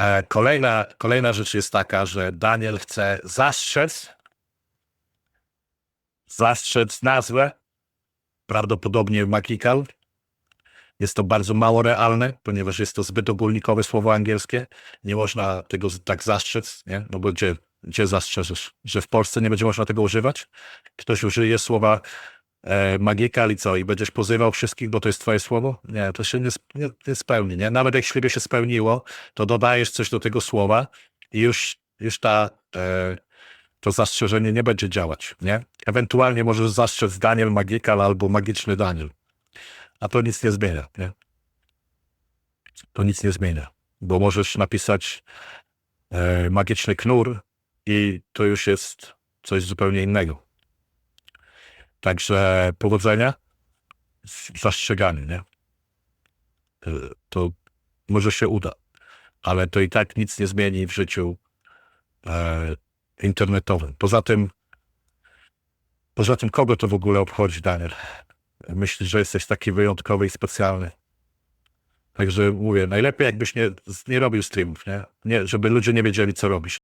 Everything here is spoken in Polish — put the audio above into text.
E, kolejna, kolejna rzecz jest taka, że Daniel chce zastrzec, zastrzec nazwę, prawdopodobnie Magical. Jest to bardzo mało realne, ponieważ jest to zbyt ogólnikowe słowo angielskie. Nie można tego tak zastrzec, nie? No bo gdzie, gdzie zastrzeżesz? Że w Polsce nie będzie można tego używać? Ktoś użyje słowa e, magical i co? I będziesz pozywał wszystkich, bo to jest twoje słowo? Nie, to się nie, nie, nie spełni, nie? Nawet jeśli by się spełniło, to dodajesz coś do tego słowa i już, już ta, e, to zastrzeżenie nie będzie działać, nie? Ewentualnie możesz zastrzec Daniel Magical albo Magiczny Daniel. A to nic nie zmienia, nie? To nic nie zmienia, bo możesz napisać e, Magiczny Knur i to już jest coś zupełnie innego. Także powodzenia zastrzeganiu, nie? E, To może się uda, ale to i tak nic nie zmieni w życiu e, internetowym. Poza tym, poza tym, kogo to w ogóle obchodzi, Daniel? Myślisz, że jesteś taki wyjątkowy i specjalny. Także mówię, najlepiej jakbyś nie, nie robił streamów, nie? nie? Żeby ludzie nie wiedzieli, co robisz.